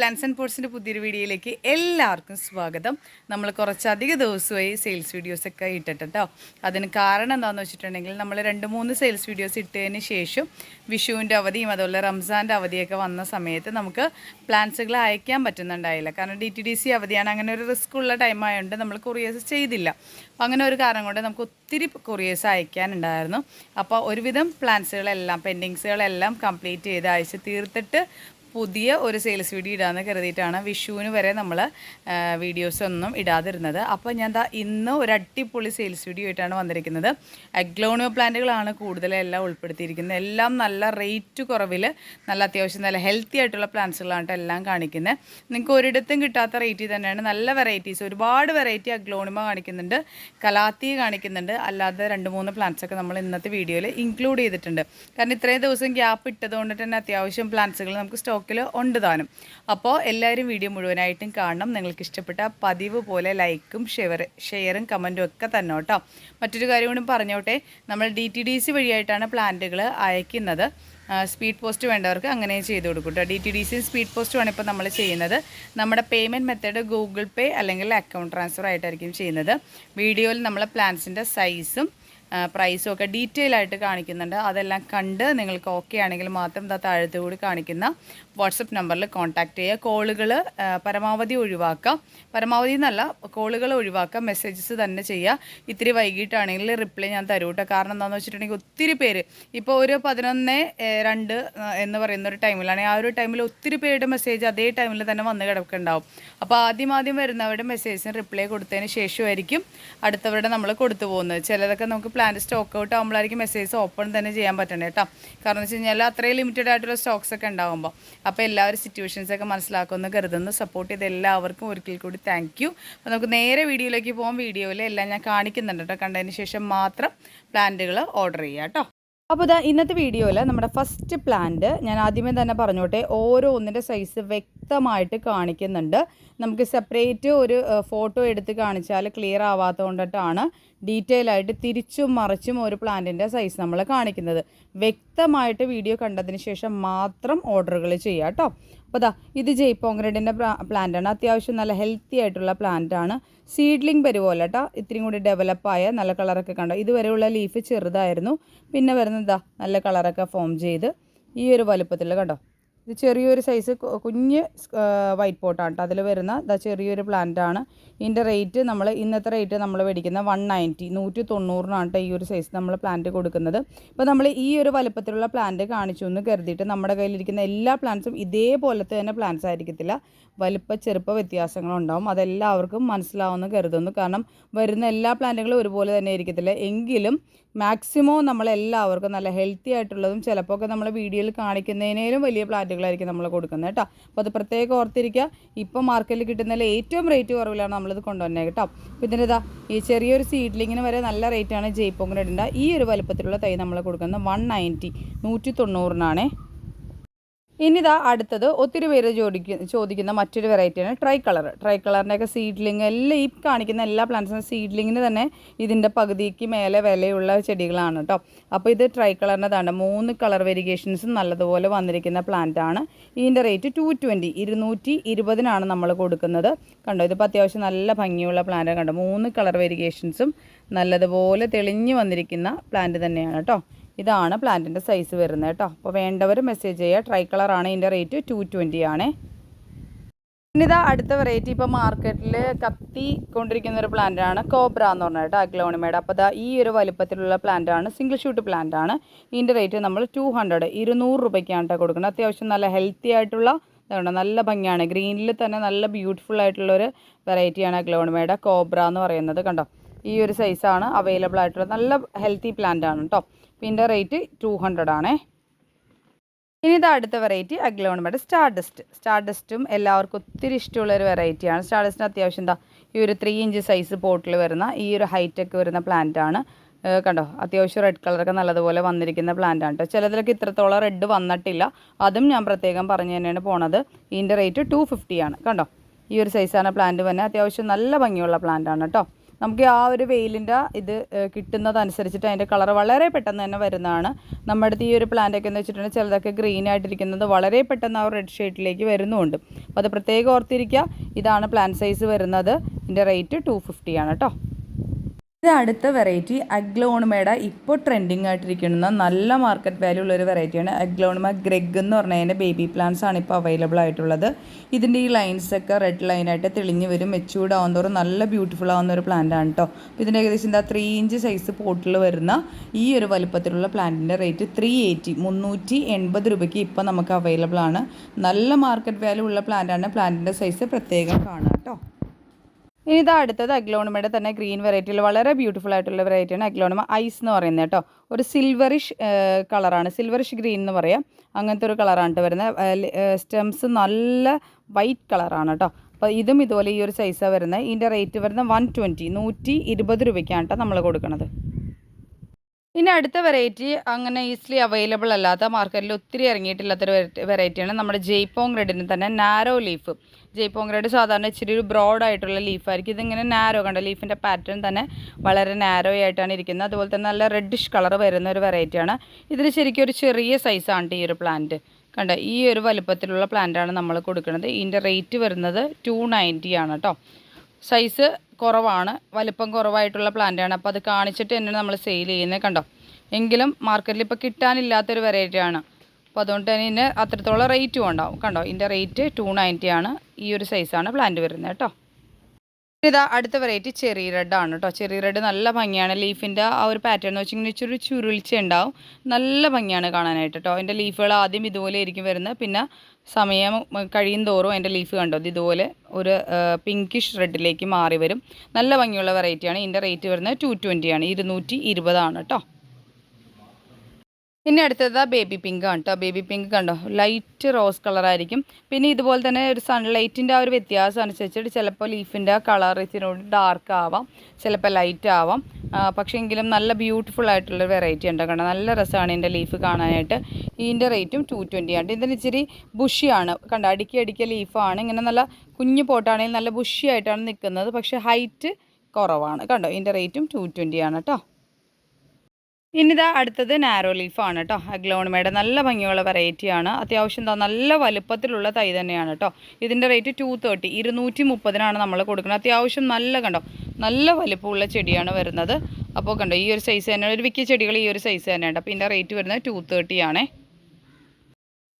Plans and പോർട്സിന്റെ പുതിയൊരു വീഡിയോയിലേക്ക് എല്ലാവർക്കും സ്വാഗതം. നമ്മൾ കുറച്ചധികം ദിവസമായി സെയിൽസ് വീഡിയോസൊക്കെ കേട്ടോ അതിന് കാരണം എന്താണെന്ന് വെച്ചിട്ടുണ്ടെങ്കിൽ നമ്മൾ രണ്ട് മൂന്ന് സെയിൽസ് വീഡിയോസ് ഇട്ടതിന് ശേഷം വിഷുവിന്റെ അവധിയും അതുപോലെ റംസാന്റെ അവധിയൊക്കെ വന്ന സമയത്ത് നമുക്ക് പ്ലാൻസുകൾ അയക്കാൻ പറ്റുന്നുണ്ടായില്ല. കാരണം ഡി ടി ഡി സി അവധിയാണ്. അങ്ങനെ ഒരു റിസ്ക് ഉള്ള ടൈം ആയതുകൊണ്ട് നമ്മൾ കൊറിയേഴ്സ് ചെയ്തില്ല. അപ്പോൾ അങ്ങനെ ഒരു കാരണം കൊണ്ട് നമുക്ക് ഒത്തിരി കൊറിയേഴ്സ് അയക്കാനുണ്ടായിരുന്നു. അപ്പോൾ ഒരുവിധം പ്ലാൻസുകളെല്ലാം പെൻഡിങ്സുകളെല്ലാം കംപ്ലീറ്റ് ചെയ്ത് അയച്ച് തീർത്തിട്ട് പുതിയ ഒരു സെയിൽസ് വീഡിയോ ഇടാമെന്ന് കരുതിയിട്ടാണ് വിഷുവിന് വരെ നമ്മൾ വീഡിയോസ് ഒന്നും ഇടാതിരുന്നത്. അപ്പോൾ ഞാൻ ദാ ഇന്ന് ഒരു അടിപൊളി സെയിൽസ് വീഡിയോ ആയിട്ടാണ് വന്നിരിക്കുന്നത്. അഗ്ലോണിയോ പ്ലാന്റുകളാണ് കൂടുതലെല്ലാം ഉൾപ്പെടുത്തിയിരിക്കുന്നത്. എല്ലാം നല്ല റേറ്റ് കുറവിൽ നല്ല അത്യാവശ്യം നല്ല ഹെൽത്തി ആയിട്ടുള്ള പ്ലാന്റ്സുകളാണ് എല്ലാം കാണിക്കുന്നത് നിങ്ങൾക്ക് ഒരിടത്തും കിട്ടാത്ത റേറ്റിൽ തന്നെയാണ്. നല്ല വെറൈറ്റീസ് ഒരുപാട് വെറൈറ്റി അഗ്ലോണിമ കാണിക്കുന്നുണ്ട് കലാത്തി കാണിക്കുന്നുണ്ട്. അല്ലാതെ രണ്ട് മൂന്ന് പ്ലാന്റ്സ് ഒക്കെ നമ്മൾ ഇന്നത്തെ വീഡിയോയിൽ ഇൻക്ലൂഡ് ചെയ്തിട്ടുണ്ട്. കാരണം ഇത്രയും ദിവസം ഗ്യാപ്പ് ഇട്ടതുകൊണ്ട് തന്നെ അത്യാവശ്യം പ്ലാന്റ്സുകൾ നമുക്ക് സ്റ്റോക്കിൽ ഉണ്ട് താനും. അപ്പോൾ എല്ലാവരും വീഡിയോ മുഴുവനായിട്ടും കാണണം. നിങ്ങൾക്ക് ഇഷ്ടപ്പെട്ട പതിവ് പോലെ ലൈക്കും ഷെയർ ഷെയറും കമന്റും ഒക്കെ തന്നെ കേട്ടോ. മറ്റൊരു കാര്യം കൂടി പറഞ്ഞോട്ടെ. നമ്മൾ ഡി ടി ഡി സി വഴിയായിട്ടാണ് പ്ലാന്റുകൾ അയക്കുന്നത്. സ്പീഡ് പോസ്റ്റ് വേണ്ടവർക്ക് അങ്ങനെ ചെയ്ത് കൊടുക്കും കേട്ടോ. D T D C speed പോസ്റ്റുമാണ് ഇപ്പോൾ നമ്മൾ ചെയ്യുന്നത്. നമ്മുടെ പേയ്മെന്റ് മെത്തേഡ് ഗൂഗിൾ പേ അല്ലെങ്കിൽ അക്കൗണ്ട് ട്രാൻസ്ഫർ ആയിട്ടായിരിക്കും ചെയ്യുന്നത്. വീഡിയോയിൽ നമ്മളെ പ്ലാൻസിന്റെ സൈസും പ്രൈസും ഒക്കെ ഡീറ്റെയിൽ ആയിട്ട് കാണിക്കുന്നുണ്ട്. അതെല്ലാം കണ്ട് നിങ്ങൾക്ക് ഓക്കെ ആണെങ്കിൽ മാത്രം ഇതാ താഴത്ത് കൂടി കാണിക്കുന്ന വാട്സപ്പ് നമ്പറിൽ കോൺടാക്റ്റ് ചെയ്യുക. കോളുകൾ പരമാവധി ഒഴിവാക്കാം പരമാവധി എന്നല്ല കോളുകൾ ഒഴിവാക്കാം മെസ്സേജസ് തന്നെ ചെയ്യുക. ഇത്തിരി വൈകിട്ടാണെങ്കിൽ റിപ്ലൈ ഞാൻ തരൂ കേട്ടോ കാരണം എന്താണെന്ന് വെച്ചിട്ടുണ്ടെങ്കിൽ ഒത്തിരി പേര് ഇപ്പോൾ ഒരു പതിനൊന്ന് രണ്ട് എന്ന് പറയുന്ന ഒരു ടൈമിലാണ്. ആ ഒരു ടൈമിൽ ഒത്തിരി പേരുടെ മെസ്സേജ് അതേ ടൈമിൽ തന്നെ വന്ന് കിടക്കുന്നുണ്ടാവും. അപ്പോൾ ആദ്യം ആദ്യം വരുന്നവരുടെ മെസ്സേജിന് റിപ്ലൈ കൊടുത്തതിന് ശേഷമായിരിക്കും അടുത്തവരുടെ നമ്മൾ കൊടുത്തു പോകുന്നത്. ചിലതൊക്കെ നമുക്ക് പ്ലാന്റ് സ്റ്റോക്ക് ഔട്ട് ആകുമ്പോഴായിരിക്കും മെസ്സേജ് ഓപ്പൺ തന്നെ ചെയ്യാൻ പറ്റണേ കേട്ടോ കാരണം എന്ന് വെച്ച് കഴിഞ്ഞാൽ അത്രയും ലിമിറ്റഡ് ആയിട്ടുള്ള സ്റ്റോക്സ് ഒക്കെ ഉണ്ടാകുമ്പോൾ അപ്പോൾ എല്ലാവരും സിറ്റുവേഷൻസൊക്കെ മനസ്സിലാക്കുമെന്ന് കരുതുന്നു. സപ്പോർട്ട് ചെയ്ത് എല്ലാവർക്കും ഒരിക്കൽ കൂടി താങ്ക് യു അപ്പോൾ നമുക്ക് നേരെ വീഡിയോയിലേക്ക് പോകാം വീഡിയോയിൽ എല്ലാം ഞാൻ കാണിക്കുന്നുണ്ട് കേട്ടോ. കണ്ടതിന് ശേഷം മാത്രം പ്ലാന്റുകൾ ഓർഡർ ചെയ്യാം കേട്ടോ. അപ്പോൾ ഇതാ ഇന്നത്തെ വീഡിയോയിൽ നമ്മുടെ ഫസ്റ്റ് പ്ലാന്റ് ഞാൻ ആദ്യമേ തന്നെ പറഞ്ഞോട്ടെ ഓരോ ഒന്നിന്റെ സൈസ് വ്യക്തമായിട്ട് കാണിക്കുന്നുണ്ട്. നമുക്ക് സെപ്പറേറ്റ് ഒരു ഫോട്ടോ എടുത്ത് കാണിച്ചാൽ ക്ലിയർ ആവാത്തത് കൊണ്ടിട്ടാണ് ഡീറ്റെയിൽ ആയിട്ട് തിരിച്ചും മറിച്ചും ഒരു പ്ലാന്റിന്റെ സൈസ് നമ്മൾ കാണിക്കുന്നത്. വ്യക്തമായിട്ട് വീഡിയോ കണ്ടതിന് ശേഷം മാത്രം ഓർഡറുകൾ ചെയ്യുക കേട്ടോ അപ്പോൾ ദാ ഇത് ജയ്പോങ്ഗ്രഡിന്റെ പ്ലാന്റാണ്. അത്യാവശ്യം നല്ല ഹെൽത്തി ആയിട്ടുള്ള പ്ലാന്റാണ് സീഡ്ലിംഗ് പരുപോലെ കേട്ടോ ഇത്രയും കൂടി ഡെവലപ്പായ നല്ല കളറൊക്കെ കണ്ടോ? ഇതുവരെയുള്ള ലീഫ് ചെറുതായിരുന്നു. പിന്നെ വരുന്നതാ നല്ല കളറൊക്കെ ഫോം ചെയ്ത് ഈ ഒരു വലുപ്പത്തിൽ കണ്ടോ? ഇത് ചെറിയൊരു സൈസ് കുഞ്ഞ് വൈറ്റ് പോട്ടാണ് കേട്ടോ അതിൽ വരുന്ന ഇതാ ചെറിയൊരു പ്ലാന്റ് ആണ്. ഇതിന്റെ റേറ്റ് നമ്മൾ ഇന്നത്തെ റേറ്റ് നമ്മൾ മേടിക്കുന്ന വൺ നയന്റി നൂറ്റി തൊണ്ണൂറിനാണ് കേട്ടോ ഈ ഒരു സൈസ് നമ്മൾ പ്ലാന്റ് കൊടുക്കുന്നത്. ഇപ്പോൾ നമ്മൾ ഈ ഒരു വലുപ്പത്തിലുള്ള പ്ലാന്റ് കാണിച്ചു എന്ന് കരുതിയിട്ട് നമ്മുടെ കയ്യിലിരിക്കുന്ന എല്ലാ പ്ലാന്റ്സും ഇതേപോലത്തെ തന്നെ പ്ലാന്റ്സ് ആയിരിക്കത്തില്ല. വലുപ്പ ചെറുപ്പ വ്യത്യാസങ്ങളുണ്ടാവും. അതെല്ലാവർക്കും മനസ്സിലാവുമെന്ന് കരുതുന്നു. കാരണം വരുന്ന എല്ലാ പ്ലാന്റുകളും ഒരുപോലെ തന്നെ ആയിരിക്കത്തില്ല എങ്കിലും മാക്സിമം നമ്മളെല്ലാവർക്കും നല്ല ഹെൽത്തി ആയിട്ടുള്ളതും ചിലപ്പോൾ ഒക്കെ നമ്മൾ വീഡിയോയിൽ കാണിക്കുന്നതിനേലും വലിയ പ്ലാന്റുകളായിരിക്കും നമ്മൾ കൊടുക്കുന്നത് കേട്ടോ. അപ്പോൾ അത് പ്രത്യേകം ഓർത്തിരിക്കുക. ഇപ്പോൾ മാർക്കറ്റിൽ കിട്ടുന്നതിൽ ഏറ്റവും റേറ്റ് കുറവിലാണ് നമ്മളിത് കൊണ്ടുവന്നത് കേട്ടോ. അപ്പോൾ ഇതിന്റെ ഇതാ ഈ ചെറിയൊരു സീഡ്ലിങ്ങിന് വരെ നല്ല റേറ്റാണ് ജയ്പോങ്ങിന്റെ ഈ ഒരു വലുപ്പത്തിലുള്ള തൈ നമ്മൾ കൊടുക്കുന്നത് വൺ നയന്റി നൂറ്റി തൊണ്ണൂറിനാണേ. ഇനിതാ അടുത്തത് ഒത്തിരി പേര് ചോദിക്ക ചോദിക്കുന്ന മറ്റൊരു വെറൈറ്റിയാണ് ട്രൈ കളർ ട്രൈ കളറിന്റെയൊക്കെ സീഡ്ലിങ് എല്ലാം ഈ കാണിക്കുന്ന എല്ലാ പ്ലാന്റ്സും സീഡ്ലിങ്ങിന് തന്നെ ഇതിന്റെ പകുതിക്ക് മേലെ വിലയുള്ള ചെടികളാണ് കേട്ടോ. അപ്പോൾ ഇത് ട്രൈ കളറിന്റെതാണ് മൂന്ന് കളർ വെരിഗേഷൻസും നല്ലതുപോലെ വന്നിരിക്കുന്ന പ്ലാന്റ് ആണ്. ഇതിന്റെ റേറ്റ് ടു ട്വന്റി ഇരുന്നൂറ്റി ഇരുപതിനാണ് നമ്മൾ കൊടുക്കുന്നത്. കണ്ടോ ഇതിപ്പോൾ അത്യാവശ്യം നല്ല ഭംഗിയുള്ള പ്ലാന്റ് കണ്ടോ മൂന്ന് കളർ വെരിഗേഷൻസും നല്ലതുപോലെ തെളിഞ്ഞു വന്നിരിക്കുന്ന പ്ലാന്റ് തന്നെയാണ് കേട്ടോ. ഇതാണ് പ്ലാന്റിന്റെ സൈസ് വരുന്നത് കേട്ടോ. അപ്പോൾ വേണ്ടവർ മെസ്സേജ് ചെയ്യുക. ട്രൈ കളറാണ് ഇതിന്റെ റേറ്റ് ടു ട്വന്റി ആണ്. പിന്നിതാ ഇതാ അടുത്ത വെറൈറ്റി ഇപ്പോൾ മാർക്കറ്റിൽ കത്തി കൊണ്ടിരിക്കുന്ന ഒരു പ്ലാന്റ് ആണ് കോബ്ര എന്ന് പറഞ്ഞത് കേട്ടോ അഗ്ലോണിമയുടെ അപ്പോൾ ദാ ഈ ഒരു വലുപ്പത്തിലുള്ള പ്ലാന്റ് ആണ് സിംഗിൾ ഷൂട്ട് പ്ലാന്റ് ആണ്. ഇതിന്റെ റേറ്റ് നമ്മൾ ടു ഹൺഡ്രഡ് ഇരുന്നൂറ് രൂപയ്ക്കാണ് കൊടുക്കുന്നത്. അത്യാവശ്യം നല്ല ഹെൽത്തി ആയിട്ടുള്ള ഇതുണ്ട് നല്ല ഭംഗിയാണ്. ഗ്രീനിൽ തന്നെ നല്ല ബ്യൂട്ടിഫുൾ ആയിട്ടുള്ള ഒരു വെറൈറ്റിയാണ് അഗ്ലോണിമയുടെ കോബ്ര എന്ന് പറയുന്നത് കണ്ടോ. ഈ ഒരു സൈസാണ് അവൈലബിൾ ആയിട്ടുള്ള നല്ല ഹെൽത്തി പ്ലാന്റ് ആണ് കേട്ടോ ഇതിന്റെ റേറ്റ് ടു ഹൺഡ്രഡ് ആണേ. ഇനി ഇത് അടുത്ത വെറൈറ്റി അഗ്ലോണിമയുടെ സ്റ്റാർഡസ്റ്റ് സ്റ്റാർഡസ്റ്റും സ്റ്റാർ ഡസ്റ്റും എല്ലാവർക്കും ഒത്തിരി ഇഷ്ടമുള്ള ഒരു വെറൈറ്റിയാണ് സ്റ്റാർഡസ്റ്റിന് അത്യാവശ്യം എന്താ ഈ ഒരു ത്രീ ഇഞ്ച് സൈസ് പോട്ടിൽ വരുന്ന ഈ ഒരു ഹൈറ്റൊക്കെ വരുന്ന പ്ലാന്റ് ആണ്. കണ്ടോ അത്യാവശ്യം റെഡ് കളറൊക്കെ നല്ലതുപോലെ വന്നിരിക്കുന്ന പ്ലാന്റ് ആണ് കേട്ടോ ചിലതിലൊക്കെ ഇത്രത്തോളം റെഡ് വന്നിട്ടില്ല. അതും ഞാൻ പ്രത്യേകം പറഞ്ഞു തന്നെയാണ് പോണത്. ഇതിന്റെ റേറ്റ് ടു ഫിഫ്റ്റി ആണ്. കണ്ടോ ഈ ഒരു സൈസാണ് പ്ലാന്റ് തന്നെ അത്യാവശ്യം നല്ല ഭംഗിയുള്ള പ്ലാന്റ് ആണ് കേട്ടോ നമുക്ക് ആ ഒരു വെയിലിന്റെ ഇത് കിട്ടുന്നതനുസരിച്ചിട്ട് അതിന്റെ കളർ വളരെ പെട്ടെന്ന് തന്നെ വരുന്നതാണ്. നമ്മുടെ അടുത്ത് ഈ ഒരു പ്ലാന്റ് ഒക്കെ എന്ന് വെച്ചിട്ടുണ്ടെങ്കിൽ ചിലതൊക്കെ ഗ്രീൻ ആയിട്ടിരിക്കുന്നത് വളരെ പെട്ടെന്ന് ആ റെഡ് ഷെയ്ഡിലേക്ക് വരുന്നുമുണ്ട് അപ്പോൾ അത് പ്രത്യേകം ഓർത്തിരിക്കുക. ഇതാണ് പ്ലാന്റ് സൈസ് വരുന്നത്. ഇതിന്റെ റേറ്റ് ടു ഫിഫ്റ്റിയാണ് കേട്ടോ ഇത് അടുത്ത വെറൈറ്റി അഗ്ലോണമയുടെ ഇപ്പോൾ ട്രെൻഡിങ് ആയിട്ടിരിക്കുന്ന നല്ല മാർക്കറ്റ് വാല്യൂ ഉള്ള ഒരു വെറൈറ്റിയാണ് അഗ്ലോണമ ഗ്രെഗ് എന്ന് പറഞ്ഞതിന്റെ ബേബി പ്ലാന്റ്സ് ആണ് ഇപ്പോൾ അവൈലബിൾ ആയിട്ടുള്ളത്. ഇതിന്റെ ഈ ലൈൻസ് ഒക്കെ റെഡ് ലൈനായിട്ട് തെളിഞ്ഞ് വരും. മെച്ചൂർഡ് ആവുന്നതോറും നല്ല ബ്യൂട്ടിഫുൾ ആവുന്ന ഒരു പ്ലാന്റ് ആണ് കേട്ടോ അപ്പോൾ ഇതിന്റെ ഏകദേശം എന്താ ത്രീ ഇഞ്ച് സൈസ് പോട്ടിൽ വരുന്ന ഈ ഒരു വലുപ്പത്തിലുള്ള പ്ലാന്റിന്റെ റേറ്റ് ത്രീ എയ്റ്റി മുന്നൂറ്റി എൺപത് രൂപയ്ക്ക് ഇപ്പോൾ നമുക്ക് അവൈലബിൾ ആണ്. നല്ല മാർക്കറ്റ് വാല്യൂ ഉള്ള പ്ലാന്റാണ് പ്ലാന്റിന്റെ സൈസ് പ്രത്യേകം കാണുക കേട്ടോ ഇനി ഇതാ അടുത്തത് അഗ്ലോണിമയുടെ തന്നെ ഗ്രീൻ വെറൈറ്റിയിൽ വളരെ ബ്യൂട്ടിഫുൾ ആയിട്ടുള്ള വെറൈറ്റിയാണ് അഗ്ലോണിമ ഐസ് എന്ന് പറയുന്നത് കേട്ടോ. ഒരു സിൽവറിഷ് കളറാണ് സിൽവറിഷ് ഗ്രീൻ എന്ന് പറയാം. അങ്ങനത്തെ ഒരു കളറാണ് വരുന്നത്. സ്റ്റെംസ് നല്ല വൈറ്റ് കളറാണ് കേട്ടോ അപ്പോൾ ഇതും ഇതുപോലെ ഈ ഒരു സൈസാണ് വരുന്നത്. ഇതിന്റെ റേറ്റ് വരുന്നത് വൺ ട്വന്റി നൂറ്റി ഇരുപത് രൂപയ്ക്കാണ് കേട്ടോ നമ്മൾ കൊടുക്കുന്നത് ഇനി അടുത്ത വെറൈറ്റി അങ്ങനെ ഈസിലി അവൈലബിൾ അല്ലാത്ത മാർക്കറ്റിൽ ഒത്തിരി ഇറങ്ങിയിട്ടില്ലാത്തൊരു വെറൈറ്റിയാണ് നമ്മുടെ ജയ്പോങ് റെഡിന് തന്നെ നാരോ ലീഫ് ജയ്പോങ് റെഡ് സാധാരണ ഇച്ചിരി ഒരു ബ്രോഡ് ആയിട്ടുള്ള ലീഫായിരിക്കും ഇതിങ്ങനെ നാരോ കണ്ട? ലീഫിന്റെ പാറ്റേൺ തന്നെ വളരെ നാരോ ആയിട്ടാണ് ഇരിക്കുന്നത്. അതുപോലെ തന്നെ നല്ല റെഡിഷ് കളർ വരുന്ന ഒരു വെറൈറ്റിയാണ് ഇതിന് ശരിക്കും ഒരു ചെറിയ സൈസാണ് ഈ ഒരു പ്ലാന്റ് കണ്ട? ഈ ഒരു വലുപ്പത്തിലുള്ള പ്ലാന്റാണ് നമ്മൾ കൊടുക്കുന്നത്. ഇതിന്റെ റേറ്റ് വരുന്നത് ടു നയന്റി ആണ് കേട്ടോ സൈസ് കുറവാണ്. വലിപ്പം കുറവായിട്ടുള്ള പ്ലാന്റാണ്. അപ്പോൾ അത് കാണിച്ചിട്ട് തന്നെയാണ് നമ്മൾ സെയിൽ ചെയ്യുന്നത് കണ്ടോ? എങ്കിലും മാർക്കറ്റിൽ ഇപ്പോൾ കിട്ടാനില്ലാത്തൊരു വെറൈറ്റിയാണ് അപ്പോൾ അതുകൊണ്ട് തന്നെ ഇതിന് അത്രത്തോളം റേറ്റും ഉണ്ടാവും. കണ്ടോ? ഇതിന്റെ റേറ്റ് ടു നയന്റി ആണ് ഈ ഒരു സൈസാണ് പ്ലാന്റ് വരുന്നത് കേട്ടോ. ഇതാ അടുത്ത വെറൈറ്റി ചെറി റെഡ് ആണ് കേട്ടോ ചെറി റെഡ് നല്ല ഭംഗിയാണ്. ലീഫിന്റെ ആ ഒരു പാറ്റേൺ എന്ന് വെച്ചിട്ടുണ്ടെങ്കിൽ ഇച്ചിരി ചുരുളിച്ച ഉണ്ടാവും. നല്ല ഭംഗിയാണ് കാണാനായിട്ട് കേട്ടോ അതിന്റെ ലീഫുകൾ ആദ്യം ഇതുപോലെ ആയിരിക്കും വരുന്നത്. പിന്നെ സമയം കഴിയും തോറും അതിന്റെ ലീഫ് കണ്ടോ? ഇത് ഇതുപോലെ ഒരു പിങ്കിഷ് റെഡിലേക്ക് മാറി വരും. നല്ല ഭംഗിയുള്ള വെറൈറ്റിയാണ് ഇതിന്റെ റേറ്റ് വരുന്നത് ടു ട്വന്റിയാണ് ഇരുന്നൂറ്റി ഇരുപതാണ് കേട്ടോ ഇനി അടുത്തത് ബേബി പിങ്ക് ആണ് കേട്ടോ ബേബി പിങ്ക് കണ്ടോ? ലൈറ്റ് റോസ് കളറായിരിക്കും പിന്നെ ഇതുപോലെ തന്നെ ഒരു സൺലൈറ്റിന്റെ ആ ഒരു വ്യത്യാസം അനുസരിച്ചിട്ട് ചിലപ്പോൾ ലീഫിന്റെ കളർ ഇതിനോട് ഡാർക്ക് ആവാം. ചിലപ്പോൾ ലൈറ്റ് ആവാം. പക്ഷേ എങ്കിലും നല്ല ബ്യൂട്ടിഫുൾ ആയിട്ടുള്ള വെറൈറ്റി ഉണ്ട് കണ്ടോ? നല്ല രസമാണ് ഇതിന്റെ ലീഫ് കാണാനായിട്ട്. ഇതിന്റെ റേറ്റും ടു ട്വന്റി ആണ്. ഇതിന് ഇച്ചിരി ബുഷിയാണ് കണ്ടോ? അടുക്കി അടുക്കിയ ലീഫാണ് ഇങ്ങനെ നല്ല കുഞ്ഞു പോട്ടാണെങ്കിൽ നല്ല ബുഷിയായിട്ടാണ് നിൽക്കുന്നത് പക്ഷേ ഹൈറ്റ് കുറവാണ്. കണ്ടോ? ഇതിന്റെ റേറ്റും ടു ട്വന്റി ആണ് കേട്ടോ ഇനിതാ അടുത്തത് നാരോ ലീഫാണ് കേട്ടോ അഗ്ലോണിമയുടെ നല്ല ഭംഗിയുള്ള വെറൈറ്റിയാണ് അത്യാവശ്യം എന്താ നല്ല വലുപ്പത്തിലുള്ള തൈ തന്നെയാണ് കേട്ടോ ഇതിന്റെ റേറ്റ് ടു തേർട്ടി ഇരുന്നൂറ്റി മുപ്പതിനാണ് നമ്മൾ കൊടുക്കുന്നത്. അത്യാവശ്യം നല്ല കണ്ടോ നല്ല വലുപ്പമുള്ള ചെടിയാണ് വരുന്നത്. അപ്പോൾ കണ്ടോ ഈ ഒരു സൈസ് തന്നെ ഒരു വിക്കിയ ചെടികൾ ഈ ഒരു സൈസ് തന്നെയുണ്ട് അപ്പോൾ ഇതിന്റെ റേറ്റ് വരുന്നത് ടു തേർട്ടി ആണേ.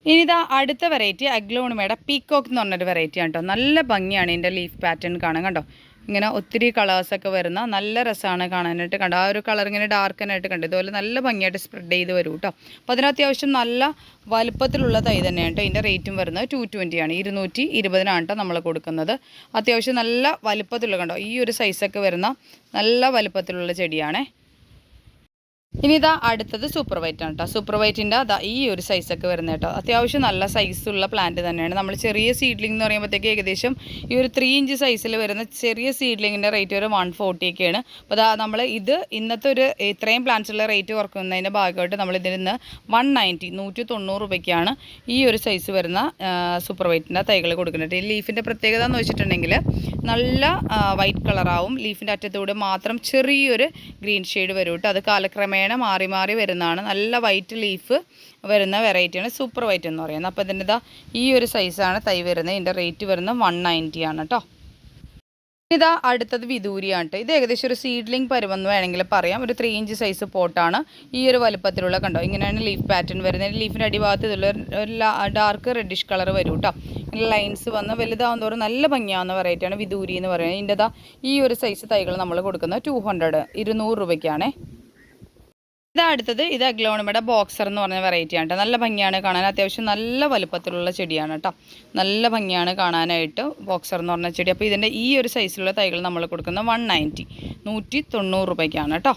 ഇനിതാ അടുത്ത വെറൈറ്റി അഗ്ലോണിമയുടെ പീക്കോക്ക് എന്ന് പറഞ്ഞൊരു വെറൈറ്റിയാണ് കേട്ടോ നല്ല ഭംഗിയാണ് ഇതിന്റെ ലീഫ് പാറ്റേൺ കാണാൻ കണ്ടോ. ഇങ്ങനെ ഒത്തിരി കളേഴ്സൊക്കെ വരുന്ന നല്ല രസമാണ് കാണാനായിട്ട് കണ്ടോ ആ ഒരു കളർ ഇങ്ങനെ ഡാർക്കനായിട്ട് കണ്ടു ഇതുപോലെ നല്ല ഭംഗിയായിട്ട് സ്പ്രെഡ് ചെയ്ത് വരും കേട്ടോ അപ്പോൾ അതിന് അത്യാവശ്യം നല്ല വലുപ്പത്തിലുള്ള തൈ തന്നെയാണ് കേട്ടോ ഇതിന്റെ റേറ്റും വരുന്നത്. ടു ട്വന്റിയാണ് ഇരുന്നൂറ്റി ഇരുപതിനാണ് കേട്ടോ നമ്മൾ കൊടുക്കുന്നത്. അത്യാവശ്യം നല്ല വലുപ്പത്തിലുള്ള കണ്ടോ ഈ ഒരു സൈസൊക്കെ വരുന്ന നല്ല വലുപ്പത്തിലുള്ള ചെടിയാണേ. ഇനി ഇതാ അടുത്തത് സൂപ്പർ വൈറ്റ് ആണ് കേട്ടോ സൂപ്പർ വൈറ്റിന്റെ അതാ ഈ ഒരു സൈസൊക്കെ വരുന്നത് കേട്ടോ അത്യാവശ്യം നല്ല സൈസുള്ള പ്ലാന്റ് തന്നെയാണ്. നമ്മൾ ചെറിയ സീഡ്ലിംഗ് എന്ന് പറയുമ്പോഴത്തേക്ക് ഏകദേശം ഈ ഒരു ത്രീ ഇഞ്ച് സൈസിൽ വരുന്ന ചെറിയ സീഡ്ലിങ്ങിന്റെ റേറ്റ് ഒരു വൺ ഫോർട്ടി ഒക്കെയാണ് അപ്പോൾ അതാ നമ്മൾ ഇത് ഇന്നത്തെ ഒരു ഇത്രയും പ്ലാന്റ്സുള്ള റേറ്റ് കുറക്കുന്നതിന്റെ ഭാഗമായിട്ട് നമ്മൾ ഇതിൽ നിന്ന് വൺ നയന്റി നൂറ്റി തൊണ്ണൂറ് രൂപയ്ക്കാണ് ഈ ഒരു സൈസ് വരുന്ന സൂപ്പർ വൈറ്റിന്റെ തൈകൾ കൊടുക്കുന്നത്. ഈ ലീഫിന്റെ പ്രത്യേകത എന്ന് വെച്ചിട്ടുണ്ടെങ്കിൽ നല്ല വൈറ്റ് കളറാവും ലീഫിന്റെ അറ്റത്തൂടെ മാത്രം ചെറിയൊരു ഗ്രീൻ ഷെയ്ഡ് വരും കേട്ടോ അത് കാലക്രമേണ മാറി മാറി വരുന്നതാണ്. നല്ല വൈറ്റ് ലീഫ് വരുന്ന വെറൈറ്റിയാണ് സൂപ്പർ വൈറ്റ് എന്ന് പറയുന്നത്. അപ്പോൾ ഇതിന്റെ ഇതാ ഈ ഒരു സൈസാണ് തൈ വരുന്നത്. ഇതിന്റെ റേറ്റ് വരുന്നത് വൺ നയന്റി ആണ് കേട്ടോ ഇതാ അടുത്തത് വിദൂരിയാണ് ഇത് ഏകദേശം ഒരു സീഡ്ലിംഗ് പരുവെന്ന് വേണമെങ്കിൽ പറയാം. ഒരു ത്രീ ഇഞ്ച് സൈസ് പോട്ടാണ് ഈ ഒരു വലുപ്പത്തിലുള്ള കണ്ടോ ഇങ്ങനെയാണ് ലീഫ് പാറ്റേൺ വരുന്നത്. ലീഫിന്റെ അടിഭാഗത്ത് ഇതുള്ള ഒരു ഡാർക്ക് റെഡിഷ് കളർ വരും കേട്ടോ ഇങ്ങനെ ലൈൻസ് വന്ന് വലുതാവും തോറും നല്ല ഭംഗിയാവുന്ന വെറൈറ്റിയാണ് വിദൂരി എന്ന് പറയുന്നത്. ഇതിന്റെതാ ഈ ഒരു സൈസ് തൈകൾ നമ്മൾ കൊടുക്കുന്നത് ടു ഹൺഡ്രഡ് ഇരുന്നൂറ് രൂപയ്ക്കാണേ. ഇതാ അടുത്തത്. ഇത് അഗ്ലോണിമയുടെ ബോക്സർ എന്ന് പറഞ്ഞ വെറൈറ്റി ആണ് കേട്ടോ നല്ല ഭംഗിയാണ് കാണാൻ. അത്യാവശ്യം നല്ല വലുപ്പത്തിലുള്ള ചെടിയാണ് കേട്ടോ നല്ല ഭംഗിയാണ് കാണാനായിട്ട് ബോക്സർ എന്ന് പറഞ്ഞ ചെടി. അപ്പോൾ ഇതിന്റെ ഈ ഒരു സൈസിലുള്ള തൈകൾ നമ്മൾ കൊടുക്കുന്നത് വൺ നയന്റി നൂറ്റി തൊണ്ണൂറ് രൂപയ്ക്കാണ് കേട്ടോ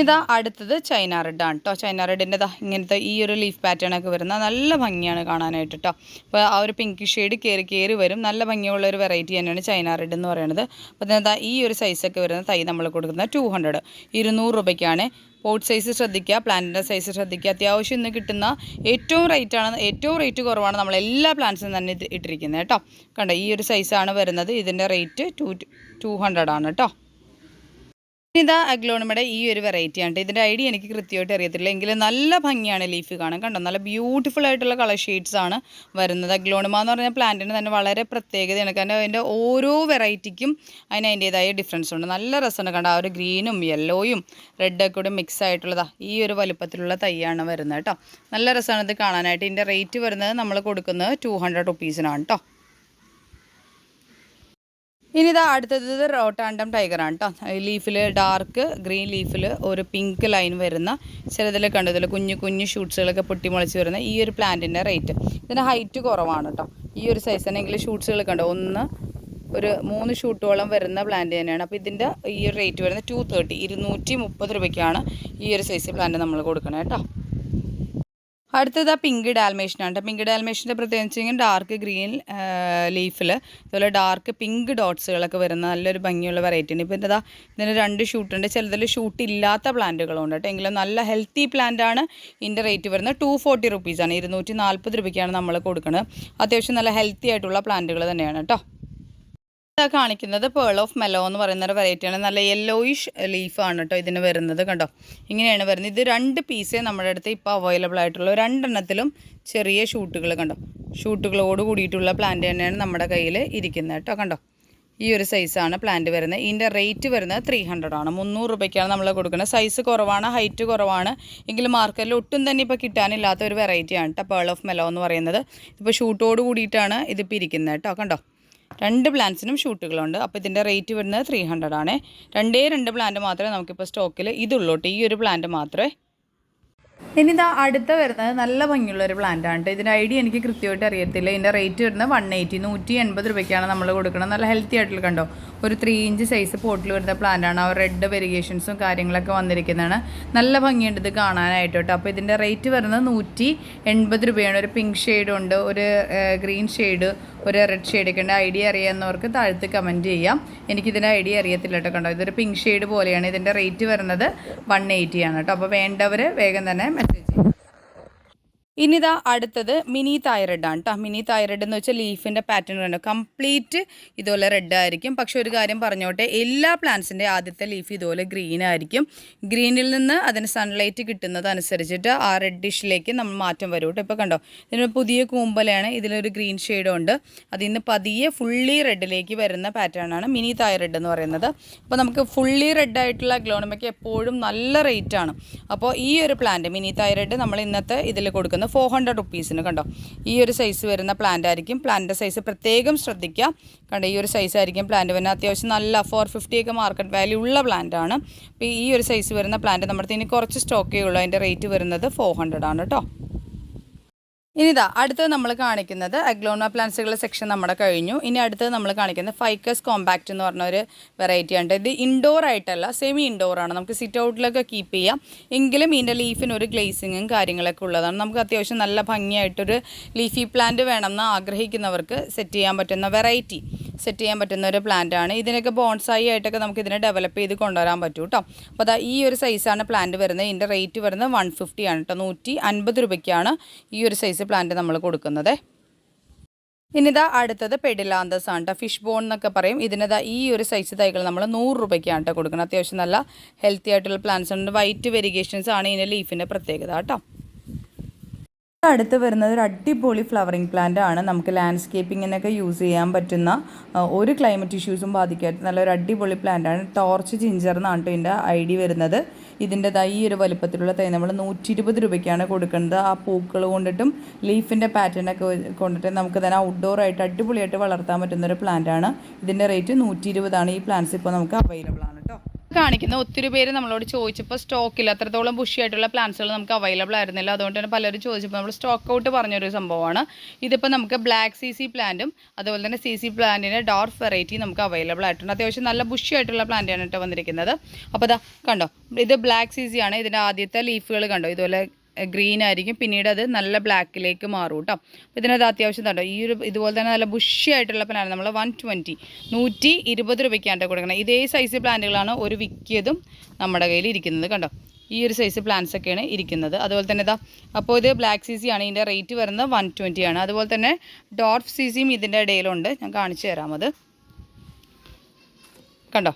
ഇതാ അടുത്തത് ചൈന റെഡ് ആണ് കേട്ടോ ചൈന റെഡിന്റെ ഇതാ ഇങ്ങനത്തെ ഈ ഒരു ലീഫ് പാറ്റേൺ ഒക്കെ വരുന്ന നല്ല ഭംഗിയാണ് കാണാനായിട്ട് കേട്ടോ അപ്പോൾ ആ ഒരു പിങ്ക് ഷെയ്ഡ് കയറി കയറി വരും. നല്ല ഭംഗിയുള്ള ഒരു വെറൈറ്റി തന്നെയാണ് ചൈന റെഡ് എന്ന് പറയുന്നത് അപ്പോൾ ഇതാ ഈ ഒരു സൈസൊക്കെ വരുന്ന തൈ നമ്മൾ കൊടുക്കുന്നത് ടു ഹൺഡ്രഡ് ഇരുന്നൂറ് രൂപയ്ക്കാണ്. പോട്ട് സൈസ് ശ്രദ്ധിക്കുക പ്ലാന്റിന്റെ സൈസ് ശ്രദ്ധിക്കുക. അത്യാവശ്യം ഇന്ന് കിട്ടുന്ന ഏറ്റവും റേറ്റ് ആണ് ഏറ്റവും റേറ്റ് കുറവാണ് നമ്മൾ എല്ലാ പ്ലാന്റ്സും തന്നെ ഇട്ടിരിക്കുന്നത് കേട്ടോ കണ്ടോ ഈ ഒരു സൈസാണ് വരുന്നത്. ഇതിന്റെ റേറ്റ് ടു ടു ഹൺഡ്രഡ് ആണ് കേട്ടോ ഇതാ അഗ്ലോണിമയുടെ ഈ ഒരു വെറൈറ്റി ആണ് ഇതിന്റെ ഐഡിയ എനിക്ക് കൃത്യമായിട്ട് അറിയത്തില്ല. എങ്കിലും നല്ല ഭംഗിയാണ് ലീഫ് കാണാൻ കണ്ടോ? നല്ല ബ്യൂട്ടിഫുൾ ആയിട്ടുള്ള കളർ ഷെയ്ഡ്സ് ആണ് വരുന്നത്. അഗ്ലോണിമ എന്ന് പറഞ്ഞ പ്ലാന്റിന് തന്നെ വളരെ പ്രത്യേകതയാണ്. കാരണം അതിന്റെ ഓരോ വെറൈറ്റിക്കും അതിന് അതിന്റേതായ ഡിഫറൻസ് ഉണ്ട്. നല്ല രസമാണ് കണ്ടോ? ആ ഒരു ഗ്രീനും യെല്ലോയും റെഡൊക്കെ കൂടി മിക്സ് ആയിട്ടുള്ളതാ ഈ ഒരു വലുപ്പത്തിലുള്ള തൈയാണ് വരുന്നത് കേട്ടോ നല്ല രസമാണ് ഇത് കാണാനായിട്ട്. ഇതിന്റെ റേറ്റ് വരുന്നത് നമ്മൾ കൊടുക്കുന്നത് ടു ഹൺഡ്രഡ് റുപ്പീസിനാണ് കേട്ടോ ഇനി ഇതാ അടുത്തത് റോട്ടാണ്ടം ടൈഗറാണ് കേട്ടോ ലീഫിൽ ഡാർക്ക് ഗ്രീൻ ലീഫിൽ ഒരു പിങ്ക് ലൈൻ വരുന്ന ചിലതിൽ കണ്ടതിൽ കുഞ്ഞു കുഞ്ഞു ഷൂട്ട്സുകളൊക്കെ പൊട്ടിമുളച്ച് വരുന്ന ഈ ഒരു പ്ലാന്റിന്റെ റേറ്റ്. ഇതിന്റെ ഹൈറ്റ് കുറവാണ് കേട്ടോ ഈ ഒരു സൈസ് തന്നെങ്കിൽ ഷൂട്ട്സുകൾ കണ്ടോ? ഒന്ന് ഒരു മൂന്ന് ഷൂട്ടോളം വരുന്ന പ്ലാന്റ് തന്നെയാണ്. അപ്പോൾ ഇതിന്റെ ഈ ഒരു റേറ്റ് വരുന്നത് ടു തേർട്ടി ഇരുന്നൂറ്റി മുപ്പത് രൂപയ്ക്കാണ് ഈ ഒരു സൈസ് പ്ലാന്റ് നമ്മൾ കൊടുക്കണേ കേട്ടോ അടുത്തത് ആ പിങ്ക് ഡാൽമേഷനാണ് പിങ്ക് ഡാൽമേഷന്റെ പ്രത്യേകിച്ച് കഴിഞ്ഞാൽ ഡാർക്ക് ഗ്രീൻ ലീഫിൽ അതുപോലെ ഡാർക്ക് പിങ്ക് ഡോട്ട്സുകളൊക്കെ വരുന്ന നല്ലൊരു ഭംഗിയുള്ള വെറൈറ്റി ഉണ്ട്. ഇപ്പോൾ എന്താ ഇതിന് രണ്ട് ഷൂട്ടുണ്ട് ചിലതിൽ ഷൂട്ട് ഇല്ലാത്ത പ്ലാന്റുകളുണ്ട് കേട്ടോ. എങ്കിലും നല്ല ഹെൽത്തി പ്ലാന്റ് ആണ് ഇതിന്റെ റേറ്റ് വരുന്നത് ടു ഫോർട്ടി റുപ്പീസാണ് ഇരുന്നൂറ്റി നാൽപ്പത് രൂപയ്ക്കാണ് നമ്മൾ കൊടുക്കുന്നത്. അത്യാവശ്യം നല്ല ഹെൽത്തി ആയിട്ടുള്ള പ്ലാന്റുകൾ തന്നെയാണ് കേട്ടോ. ഇതാ കാണിക്കുന്നത് പേൾ ഓഫ് മെലോ എന്ന് പറയുന്ന ഒരു വെറൈറ്റിയാണ് നല്ല യെല്ലോയിഷ് ലീഫാണ് കേട്ടോ ഇതിന് വരുന്നത് കണ്ടോ? ഇങ്ങനെയാണ് വരുന്നത്. ഇത് രണ്ട് പീസേ നമ്മുടെ അടുത്ത് ഇപ്പോൾ അവൈലബിൾ ആയിട്ടുള്ള രണ്ടെണ്ണത്തിലും ചെറിയ ഷൂട്ടുകൾ കണ്ടോ? ഷൂട്ടുകളോട് കൂടിയിട്ടുള്ള പ്ലാന്റ് തന്നെയാണ് നമ്മുടെ കയ്യിൽ ഇരിക്കുന്നത് കേട്ടോ കണ്ടോ? ഈ ഒരു സൈസാണ് പ്ലാന്റ് വരുന്നത്. ഇതിന്റെ റേറ്റ് വരുന്നത് ത്രീ ഹൺഡ്രഡ് ആണ്. മുന്നൂറ് രൂപയ്ക്കാണ് നമ്മൾ കൊടുക്കുന്നത്. സൈസ് കുറവാണ് ഹൈറ്റ് കുറവാണ്. എങ്കിലും മാർക്കറ്റിൽ ഒട്ടും തന്നെ ഇപ്പോൾ കിട്ടാനില്ലാത്ത ഒരു വെറൈറ്റിയാണ് കേട്ടോ പേൾ ഓഫ് മെലോ എന്ന് പറയുന്നത്. ഇപ്പോൾ ഷൂട്ടോട് കൂടിയിട്ടാണ് ഇതിപ്പോൾ ഇരിക്കുന്നത് കേട്ടോ കണ്ടോ? രണ്ട് പ്ലാന്റ്സിനും ഷൂട്ടുകളുണ്ട്. അപ്പോൾ ഇതിന്റെ റേറ്റ് വരുന്നത് ത്രീ ഹൺഡ്രഡ് ആണ്. രണ്ടേ രണ്ട് പ്ലാന്റ് മാത്രമേ നമുക്കിപ്പോൾ സ്റ്റോക്കിൽ ഇതുള്ളൂ ഈ ഒരു പ്ലാന്റ് മാത്രമേ. ഇനി ഇതാ അടുത്ത വരുന്നത് നല്ല ഭംഗിയുള്ള ഒരു പ്ലാന്റ് ആണ് ഇതിന്റെ ഐഡിയ എനിക്ക് കൃത്യമായിട്ട് അറിയത്തില്ല. ഇതിന്റെ റേറ്റ് വരുന്നത് വൺ എയ്റ്റി നൂറ്റി എൺപത് രൂപയ്ക്കാണ് നമ്മൾ കൊടുക്കുന്നത്. നല്ല ഹെൽത്തി ആയിട്ടുള്ള കണ്ടോ? ഒരു ത്രീ ഇഞ്ച് സൈസ് പോട്ടിൽ വരുന്ന പ്ലാന്റ് ആണ്. ആ റെഡ് വെരിഗേഷൻസും കാര്യങ്ങളൊക്കെ വന്നിരിക്കുന്നതാണ്. നല്ല ഭംഗിയുണ്ട് ഇത് കാണാനായിട്ട് കേട്ടോ അപ്പോൾ ഇതിന്റെ റേറ്റ് വരുന്നത് നൂറ്റി എൺപത് രൂപയാണ്. ഒരു പിങ്ക് ഷെയ്ഡുണ്ട് ഒരു ഗ്രീൻ ഷെയ്ഡ് ഒരു റെഡ് ഷെയ്ഡ് ഒക്കെ ഐഡിയ അറിയാവുന്നവർക്ക് താഴത്ത് കമന്റ് ചെയ്യാം. എനിക്കിതിന്റെ ഐഡിയ അറിയത്തില്ല കേട്ടോ കണ്ടോ. ഇതൊരു പിങ്ക് ഷെയ്ഡ് പോലെയാണ്. ഇതിന്റെ റേറ്റ് വരുന്നത് വൺ എയ്റ്റി ആണ് കേട്ടോ. അപ്പോൾ വേണ്ടവർ വേഗം തന്നെ മെസ്സേജ് ചെയ്യും. ഇനിതാ അടുത്തത് മിനി തൈറോയിഡ് ആണ് കേട്ടോ മിനി തൈറോയിഡ് എന്ന് വെച്ചാൽ ലീഫിന്റെ പാറ്റേൺ കണ്ടോ? കംപ്ലീറ്റ് ഇതുപോലെ റെഡ് ആയിരിക്കും. പക്ഷെ ഒരു കാര്യം പറഞ്ഞോട്ടെ എല്ലാ പ്ലാന്റ്സിന്റെ ആദ്യത്തെ ലീഫ് ഇതുപോലെ ഗ്രീൻ ആയിരിക്കും. ഗ്രീനിൽ നിന്ന് അതിന് സൺലൈറ്റ് കിട്ടുന്നത് അനുസരിച്ചിട്ട് ആ റെഡിഷിലേക്ക് നമ്മൾ മാറ്റം വരും കേട്ടോ ഇപ്പോൾ കണ്ടോ ഇതിന് പുതിയ കൂമ്പലാണ് ഇതിലൊരു ഗ്രീൻ ഷെയ്ഡും ഉണ്ട്. അതിൽ നിന്ന് പതിയെ ഫുള്ളി റെഡിലേക്ക് വരുന്ന പാറ്റേൺ ആണ് മിനി തൈറോയിഡ് എന്ന് പറയുന്നത്. അപ്പോൾ നമുക്ക് ഫുള്ളി റെഡ് ആയിട്ടുള്ള ഗ്ലോണമയ്ക്ക് എപ്പോഴും നല്ല റേറ്റ് ആണ്. അപ്പോൾ ഈ ഒരു പ്ലാന്റ് മിനി തൈറോയിഡ് നമ്മൾ ഇന്നത്തെ ഇതിൽ കൊടുക്കുന്നത് ഫോർ ഹൺഡ്രഡ് റുപ്പീസിന് കണ്ടോ? ഈ ഒരു സൈസ് വരുന്ന പ്ലാന്റ് ആയിരിക്കും. പ്ലാന്റിന്റെ സൈസ് പ്രത്യേകം ശ്രദ്ധിക്കുക. കണ്ടോ ഈ ഒരു സൈസ് ആയിരിക്കും പ്ലാന്റ് വരുന്നത്. അത്യാവശ്യം നല്ല ഫോർ ഫിഫ്റ്റി ഒക്കെ മാർക്കറ്റ് വാല്യൂ ഉള്ള പ്ലാന്റ് ആണ്. അപ്പോൾ ഈ ഒരു സൈസ് വരുന്ന പ്ലാന്റ് നമ്മുടെ ഇനി കുറച്ച് സ്റ്റോക്കേ ഉള്ളൂ. അതിന്റെ റേറ്റ് വരുന്നത് ഫോർ ഹൺഡ്രഡ് ആണ് കേട്ടോ ഇനിതാ അടുത്തത് നമ്മൾ കാണിക്കുന്നത് അഗ്ലോണ പ്ലാന്റ്സുകളുടെ സെക്ഷൻ നമ്മുടെ കഴിഞ്ഞു. ഇനി അടുത്തത് നമ്മൾ കാണിക്കുന്നത് ഫൈക്കസ് കോമ്പാക്റ്റ് എന്ന് പറഞ്ഞ ഒരു വെറൈറ്റി ഉണ്ട് ഇത് ഇൻഡോർ ആയിട്ടല്ല സെമി ഇൻഡോർ ആണ്. നമുക്ക് സിറ്റ് ഔട്ടിലൊക്കെ കീപ്പ് ചെയ്യാം. എങ്കിലും ഇതിന്റെ ലീഫിന് ഒരു ഗ്ലേസിങ്ങും കാര്യങ്ങളൊക്കെ ഉള്ളതാണ്. നമുക്ക് അത്യാവശ്യം നല്ല ഭംഗിയായിട്ടൊരു ലീഫി പ്ലാന്റ് വേണമെന്ന് ആഗ്രഹിക്കുന്നവർക്ക് സെറ്റ് ചെയ്യാൻ പറ്റുന്ന വെറൈറ്റി സെറ്റ് ചെയ്യാൻ പറ്റുന്ന ഒരു പ്ലാന്റ് ആണ്. ഇതിനൊക്കെ ബോൺസായി ആയിട്ടൊക്കെ നമുക്ക് ഇതിനെ ഡെവലപ്പ് ചെയ്ത് കൊണ്ടുവരാൻ പറ്റും കേട്ടോ അപ്പോൾ അതാ ഈ ഒരു സൈസാണ് പ്ലാന്റ് വരുന്നത്. ഇതിന്റെ റേറ്റ് വരുന്നത് വൺ ഫിഫ്റ്റി ആണ് കേട്ടോ നൂറ്റി അൻപത് രൂപയ്ക്കാണ് ഈ ഒരു സൈസ് പ്ലാന്റ് നമ്മൾ കൊടുക്കുന്നത്. ഇനിതാ അടുത്തത് പെഡിലാന്തസ് ആണ് കേട്ടോ ഫിഷ് ബോൺ എന്നൊക്കെ പറയും. ഇതിനിതാ ഈ ഒരു സൈസ് തൈകൾ നമ്മൾ നൂറ് രൂപയ്ക്കാണ് കേട്ടോ കൊടുക്കുന്നത്. അത്യാവശ്യം നല്ല ഹെൽത്തി ആയിട്ടുള്ള പ്ലാന്റ്സ് ഉണ്ട്. വൈറ്റ് വെരിഗേഷൻസ് ആണ് ഇതിന്റെ ലീഫിന്റെ പ്രത്യേകത കേട്ടോ അടുത്ത് വരുന്നത് ഒരു അടിപൊളി ഫ്ലവറിങ് പ്ലാന്റ് ആണ്. നമുക്ക് ലാൻഡ്സ്കേപ്പിങ്ങിനൊക്കെ യൂസ് ചെയ്യാൻ പറ്റുന്ന ഒരു ക്ലൈമറ്റ് ഇഷ്യൂസും ബാധിക്കാത്ത നല്ലൊരു അടിപൊളി പ്ലാന്റ് ആണ്. ടോർച്ച് ജിഞ്ചർ എന്നാണ് ഇതിന്റെ ഐ ഡി വരുന്നത്. ഇതിന്റെതായ ഈ ഒരു വലിപ്പത്തിലുള്ള തൈ നമ്മൾ നൂറ്റി ഇരുപത് രൂപയ്ക്കാണ് കൊടുക്കുന്നത്. ആ പൂക്കൾ കൊണ്ടിട്ടും ലീഫിന്റെ പാറ്റേണൊക്കെ കൊണ്ടിട്ട് നമുക്ക് തന്നെ ഔട്ട്ഡോർ ആയിട്ട് അടിപൊളിയായിട്ട് വളർത്താൻ പറ്റുന്ന ഒരു പ്ലാന്റ് ആണ്. ഇതിന്റെ റേറ്റ് നൂറ്റി ഇരുപതാണ് ഈ പ്ലാന്റ്സ് ഇപ്പോൾ നമുക്ക് അവൈലബിൾ ആണ് കാണിക്കുന്ന ഒത്തിരി പേര് നമ്മളോട് ചോദിച്ചപ്പോൾ സ്റ്റോക്കില്ല അത്രത്തോളം ബുഷി ആയിട്ടുള്ള പ്ലാന്റ്സുകൾ നമുക്ക് അവൈലബിൾ ആയിരുന്നില്ല. അതുകൊണ്ട് തന്നെ പലരും ചോദിച്ചപ്പോൾ നമ്മൾ സ്റ്റോക്ക് ഔട്ട് പറഞ്ഞൊരു സംഭവമാണ്. ഇതിപ്പോൾ നമുക്ക് ബ്ലാക്ക് സി സി പ്ലാന്റും അതുപോലെ തന്നെ സി സി പ്ലാന്റിന്റെ ഡോർഫ് വെറൈറ്റി നമുക്ക് അവൈലബിൾ ആയിട്ടുണ്ട്. അത്യാവശ്യം നല്ല ബുഷി ആയിട്ടുള്ള പ്ലാന്റാണ് കേട്ടോ വന്നിരിക്കുന്നത്. അപ്പോൾ ഇതാ കണ്ടോ ഇത് ബ്ലാക്ക് സി സി ആണ്. ഇതിന്റെ ആദ്യത്തെ ലീഫുകൾ കണ്ടോ? ഇതുപോലെ ഗ്രീൻ ആയിരിക്കും. പിന്നീട് അത് നല്ല ബ്ലാക്കിലേക്ക് മാറും കേട്ടോ അപ്പോൾ ഇതിനകത്ത് അത്യാവശ്യം കണ്ടോ ഈ ഒരു ഇതുപോലെ തന്നെ നല്ല ബുഷി ആയിട്ടുള്ള പ്ലാൻ നമ്മൾ വൺ ട്വന്റി നൂറ്റി ഇരുപത് രൂപയ്ക്കാണ് കൊടുക്കണം ഇതേ സൈസ് പ്ലാന്റുകളാണ് ഒരു വിക്കിയതും നമ്മുടെ കയ്യിൽ ഇരിക്കുന്നത് കണ്ടോ? ഈ ഒരു സൈസ് പ്ലാന്റ്സ് ഒക്കെയാണ് ഇരിക്കുന്നത്. അതുപോലെ തന്നെ ഇതാ അപ്പോൾ ഇത് ബ്ലാക്ക് സി സി ആണ്. ഇതിന്റെ റേറ്റ് വരുന്നത് വൺ ട്വന്റി ആണ്. അതുപോലെ തന്നെ ഡോർഫ് സി സിയും ഇതിന്റെ ഇടയിലുണ്ട്. ഞാൻ കാണിച്ചു തരാം അത്. കണ്ടോ?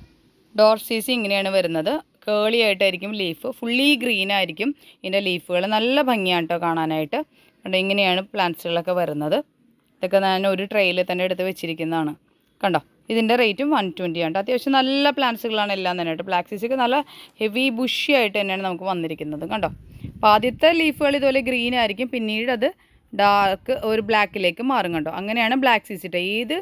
ഡോർ സി ഇങ്ങനെയാണ് വരുന്നത്. കേളി ആയിട്ടായിരിക്കും ലീഫ് ഫുള്ളി ഗ്രീൻ ആയിരിക്കും ഇതിന്റെ ലീഫുകൾ നല്ല ഭംഗിയാണ് കേട്ടോ കാണാനായിട്ട്. കണ്ടോ ഇങ്ങനെയാണ് പ്ലാന്റ്സുകളൊക്കെ വരുന്നത്. ഇതൊക്കെ ഞാൻ ഒരു ട്രെയിൽ തന്നെ എടുത്ത് വെച്ചിരിക്കുന്നതാണ്. കണ്ടോ ഇതിന്റെ റേറ്റും വൺ ട്വന്റി ആണ് അത്യാവശ്യം നല്ല പ്ലാന്റ്സുകളാണ് എല്ലാം തന്നെ കേട്ടോ ബ്ലാക്ക് സീസൊക്കെ നല്ല ഹെവി ബുഷി ആയിട്ട് തന്നെയാണ് നമുക്ക് വന്നിരിക്കുന്നത്. കണ്ടോ അപ്പോൾ ആദ്യത്തെ ലീഫുകൾ ഇതുപോലെ ഗ്രീൻ ആയിരിക്കും. പിന്നീട് അത് ഡാർക്ക് ഒരു ബ്ലാക്കിലേക്ക് മാറും കണ്ടോ. അങ്ങനെയാണ് ബ്ലാക്ക് സീസിട്ട് ഏത്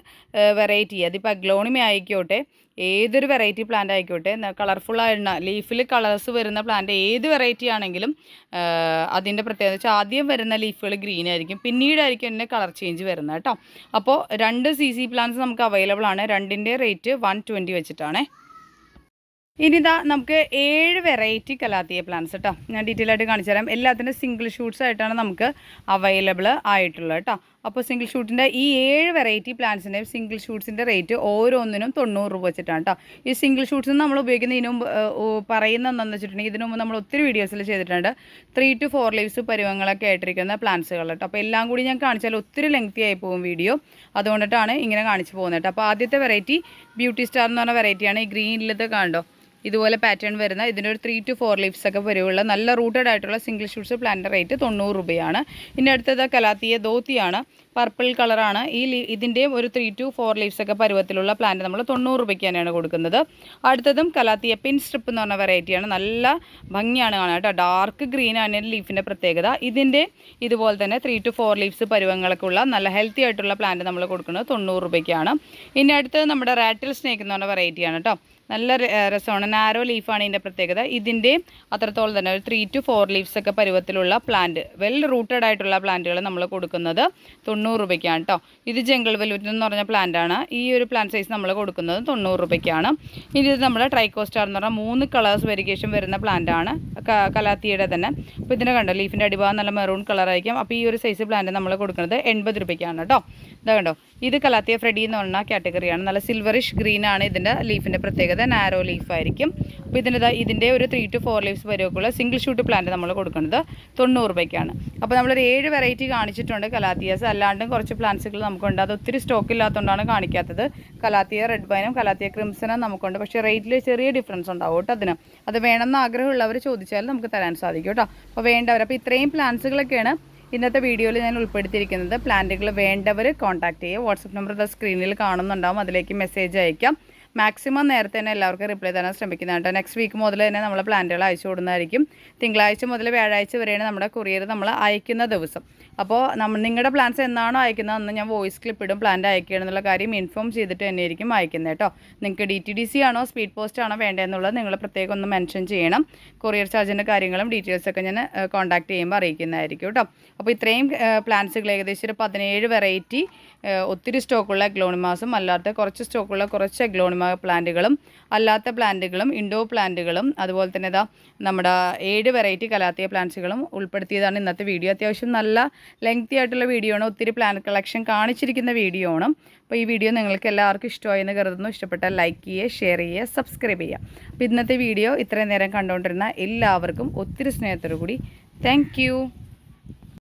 വെറൈറ്റി അതിപ്പോൾ അഗ്ലോണിമ ആയിക്കോട്ടെ ഏതൊരു വെറൈറ്റി പ്ലാന്റ് ആയിക്കോട്ടെ കളർഫുൾ ആയിരുന്ന ലീഫിൽ കളേഴ്സ് വരുന്ന പ്ലാന്റ് ഏത് വെറൈറ്റി ആണെങ്കിലും അതിന്റെ പ്രത്യേകത വെച്ചാൽ ആദ്യം വരുന്ന ലീഫുകൾ ഗ്രീൻ ആയിരിക്കും. പിന്നീടായിരിക്കും അതിന്റെ കളർ ചേഞ്ച് വരുന്നത് കേട്ടോ അപ്പോൾ രണ്ട് സി സി പ്ലാന്റ്സ് നമുക്ക് അവൈലബിൾ ആണ്. രണ്ടിന്റെ റേറ്റ് വൺ ട്വന്റി വെച്ചിട്ടാണേ. ഇനി ഇതാ നമുക്ക് ഏഴ് വെറൈറ്റി കലാത്തിയ പ്ലാന്റ്സ് കേട്ടോ ഞാൻ ഡീറ്റെയിൽ ആയിട്ട് കാണിച്ചു തരാം എല്ലാത്തിന്റെ സിംഗിൾ ഷൂട്ട്സ് ആയിട്ടാണ് നമുക്ക് അവൈലബിൾ ആയിട്ടുള്ളത് കേട്ടോ അപ്പോൾ സിംഗിൾ ഷൂട്ടിന്റെ ഈ ഏഴ് വെറൈറ്റി പ്ലാന്റ്സിന്റെയും സിംഗിൾ ഷൂട്ട്സിന്റെ റേറ്റ് ഓരോന്നിനും തൊണ്ണൂറ് രൂപ വെച്ചിട്ടാണ് കേട്ടോ ഈ സിംഗിൾ ഷൂട്ട്സ് നമ്മൾ ഉപയോഗിക്കുന്ന ഇതിനു മുമ്പ് പറയുന്ന എന്താണെന്ന് വെച്ചിട്ടുണ്ടെങ്കിൽ ഇതിനു മുമ്പ് നമ്മൾ ഒത്തിരി വീഡിയോസിൽ ചെയ്തിട്ടുണ്ട്. ത്രീ ടു ഫോർ ലീവ്സ് പരുവങ്ങളൊക്കെ ആയിട്ടിരിക്കുന്ന പ്ലാന്റ്സുകൾ കേട്ടോ അപ്പോൾ എല്ലാം കൂടി ഞാൻ കാണിച്ചാൽ ഒത്തിരി ലെങ്തി ആയി പോകും വീഡിയോ അതുകൊണ്ടിട്ടാണ് ഇങ്ങനെ കാണിച്ചു പോകുന്നത് കേട്ടോ അപ്പോൾ ആദ്യത്തെ വെറൈറ്റി ബ്യൂട്ടി സ്റ്റാർ എന്ന് പറഞ്ഞ വെറൈറ്റിയാണ് ഈ ഗ്രീനിലത്തെ കണ്ടോ? ഇതുപോലെ പാറ്റേൺ വരുന്ന ഇതിന്റെ ഒരു ത്രീ ടു ഫോർ ലീവ്സ് ഒക്കെ വരുവുള്ള നല്ല റൂട്ടഡ് ആയിട്ടുള്ള സിംഗിൾ ഷൂട്ട്സ് പ്ലാന്റ് റേറ്റ് തൊണ്ണൂറ് രൂപയാണ്. ഇനി അടുത്തത് കലാത്തിയ ധോത്തിയാണ് പർപ്പിൾ കളറാണ് ഈ ഇതിന്റെയും ഒരു ത്രീ ടു ഫോർ ലീവ്സ് ഒക്കെ പരുവത്തിലുള്ള പ്ലാന്റ് നമ്മൾ തൊണ്ണൂറ് രൂപയ്ക്ക് തന്നെയാണ് കൊടുക്കുന്നത്. അടുത്തതും കലാത്തിയ പിൻ സ്ട്രിപ്പ് എന്ന് പറഞ്ഞ വെറൈറ്റിയാണ് നല്ല ഭംഗിയാണ് കാണാൻ കേട്ടോ. ഡാർക്ക് ഗ്രീൻ ആണ് ലീഫിന്റെ പ്രത്യേകത. ഇതിന്റെ ഇതുപോലെ തന്നെ ത്രീ ടു ഫോർ ലീവ്സ് പരുവങ്ങളൊക്കെ ഉള്ള നല്ല ഹെൽത്തി ആയിട്ടുള്ള പ്ലാന്റ് നമ്മൾ കൊടുക്കുന്നത് തൊണ്ണൂറ് രൂപയ്ക്കാണ്. ഇനി അടുത്തത് നമ്മുടെ റാറ്റിൽ സ്നേക്ക് എന്ന് പറഞ്ഞ വെറൈറ്റിയാണ് കേട്ടോ. നല്ല രസമാണ്. നാരോ ലീഫാണ് ഇതിന്റെ പ്രത്യേകത. ഇതിന്റെ അത്രത്തോളം തന്നെ ഒരു ത്രീ ടു ഫോർ ലീവ്സ് ഒക്കെ പരുവത്തിലുള്ള പ്ലാന്റ് വെൽ റൂട്ടഡ് ആയിട്ടുള്ള പ്ലാന്റുകൾ നമ്മൾ കൊടുക്കുന്നത് തൊണ്ണൂറ് രൂപയ്ക്കാണ് കേട്ടോ ഇത് ജംഗിൾ വെൽവെറ്റ് എന്ന് പറഞ്ഞ പ്ലാന്റ് ആണ്. ഈ ഒരു പ്ലാന്റ് സൈസ് നമ്മൾ കൊടുക്കുന്നത് തൊണ്ണൂറ് രൂപയ്ക്കാണ്. ഇനി ഇത് നമ്മുടെ ട്രൈക്കോസ്റ്റാർ എന്ന് പറഞ്ഞാൽ മൂന്ന് കളേഴ്സ് വെരിഗേഷൻ വരുന്ന പ്ലാന്റ് ആണ്. കലാത്തിയുടെ തന്നെ. അപ്പോൾ ഇതിനെ കണ്ടോ? ലീഫിന്റെ അടിഭാഗം നല്ല മെറൂൺ കളറായിരിക്കും അപ്പോൾ ഈ ഒരു സൈസ് പ്ലാന്റ് നമ്മൾ കൊടുക്കുന്നത് എൺപത് രൂപയ്ക്കാണ് കേട്ടോ ഇതാ കണ്ടോ? ഇത് കലാത്തിയ ഫ്രെഡി എന്ന് പറഞ്ഞ കാറ്റഗറിയാണ് നല്ല സിൽവറിഷ് ഗ്രീനാണ് ഇതിന്റെ ലീഫിന്റെ പ്രത്യേകത. നാരോ ലീഫ് ആയിരിക്കും. അപ്പോൾ ഇതിന്റെ ഇതിന്റെ ഒരു ത്രീ ടു ഫോർ ലീവ്സ് വരെയൊക്കെയുള്ള സിംഗിൾ ഷൂട്ട് പ്ലാന്റ് നമ്മൾ കൊടുക്കുന്നത് തൊണ്ണൂറ് രൂപയ്ക്കാണ്. അപ്പോൾ നമ്മളൊരു ഏഴ് വെറൈറ്റി കാണിച്ചിട്ടുണ്ട് കലാത്തിയാസ്. അല്ലാണ്ടും കുറച്ച് പ്ലാന്റ്സുകൾ നമുക്കുണ്ട്. അത് ഒത്തിരി സ്റ്റോക്ക് ഇല്ലാത്തതുകൊണ്ടാണ് കാണിക്കാത്തത്. കലാത്തിയ റെഡ് വൈനും കലാത്തിയ ക്രിംസനും നമുക്കുണ്ട്. പക്ഷേ റേറ്റിൽ ചെറിയ ഡിഫറൻസ് ഉണ്ടാവും കേട്ടോ അതിന്. അത് വേണമെന്ന് ആഗ്രഹമുള്ളവർ ചോദിച്ചാൽ നമുക്ക് തരാൻ സാധിക്കും കേട്ടോ. അപ്പോൾ വേണ്ടവർ അപ്പോൾ ഇത്രയും പ്ലാന്റ്സുകളൊക്കെയാണ് ഇന്നത്തെ വീഡിയോയിൽ ഞാൻ ഉൾപ്പെടുത്തിയിരിക്കുന്നത്. പ്ലാന്റുകൾ വേണ്ടവർ കോൺടാക്ട് ചെയ്യുക. വാട്സപ്പ് നമ്പർ സ്ക്രീനിൽ കാണുന്നുണ്ടാവും. അതിലേക്ക് മെസ്സേജ് അയക്കാം. മാക്സിമം നേരത്തെ തന്നെ എല്ലാവർക്കും റിപ്ലൈ തരാൻ ശ്രമിക്കുന്നതാണ് നെക്സ്റ്റ് വീക്ക് മുതൽ തന്നെ നമ്മൾ പ്ലാന്റുകൾ അയച്ചു കൊടുക്കുന്നതായിരിക്കും. തിങ്കളാഴ്ച മുതൽ വ്യാഴാഴ്ച വരെയാണ് നമ്മുടെ കൊറിയർ നമ്മൾ അയക്കുന്ന ദിവസം. അപ്പോൾ നമ്മൾ നിങ്ങളുടെ പ്ലാൻസ് എന്നാണോ അയക്കുന്നത്? അന്ന് ഞാൻ വോയിസ് ക്ലിപ്പ് ഇടും പ്ലാന്റ് അയക്കുകയാണെന്നുള്ള കാര്യം ഇൻഫോം ചെയ്തിട്ട് തന്നെ ആയിരിക്കും അയക്കുന്നത് കേട്ടോ. നിങ്ങൾക്ക് ഡി ടി ഡി സി ആണോ സ്പീഡ് പോസ്റ്റ് ആണോ വേണ്ടതെന്നുള്ളത് നിങ്ങൾ പ്രത്യേകം ഒന്ന് മെൻഷൻ ചെയ്യണം. കൊറിയർ ചാർജിന്റെ കാര്യങ്ങളും ഡീറ്റെയിൽസൊക്കെ ഞാൻ കോൺടാക്ട് ചെയ്യുമ്പോൾ അറിയിക്കുന്നതായിരിക്കും കേട്ടോ. അപ്പോൾ ഇത്രയും പ്ലാന്റ്സുകൾ ഏകദേശം ഒരു പതിനേഴ് വെറൈറ്റി ഒത്തിരി സ്റ്റോക്കുള്ള ഗ്ലോണിമാസും അല്ലാത്ത കുറച്ച് സ്റ്റോക്കുള്ള കുറച്ച് ഗ്ലോണിമ പ്ലാന്റുകളും അല്ലാത്ത പ്ലാന്റുകളും ഇൻഡോ പ്ലാന്റുകളും അതുപോലെ തന്നെ ഇതാ നമ്മുടെ ഏഴ് വെറൈറ്റി കലാത്തിയ പ്ലാന്റ്സുകളും ഉൾപ്പെടുത്തിയതാണ് ഇന്നത്തെ വീഡിയോ അത്യാവശ്യം നല്ല ലെങ്തി ആയിട്ടുള്ള വീഡിയോ ആണ് ഒത്തിരി പ്ലാനറ്റ് കളക്ഷൻ കാണിച്ചിരിക്കുന്ന വീഡിയോ ആണ്. അപ്പോൾ ഈ വീഡിയോ നിങ്ങൾക്ക് എല്ലാവർക്കും ഇഷ്ടമായി എന്ന് കരുതുന്നു. ഇഷ്ടപ്പെട്ടാൽ ലൈക്ക് ചെയ്യുക ഷെയർ ചെയ്യുക സബ്സ്ക്രൈബ് ചെയ്യുക. അപ്പോൾ ഇന്നത്തെ വീഡിയോ ഇത്രയും നേരം കണ്ടുകൊണ്ടിരുന്ന എല്ലാവർക്കും ഒത്തിരി സ്നേഹത്തോടു കൂടി താങ്ക്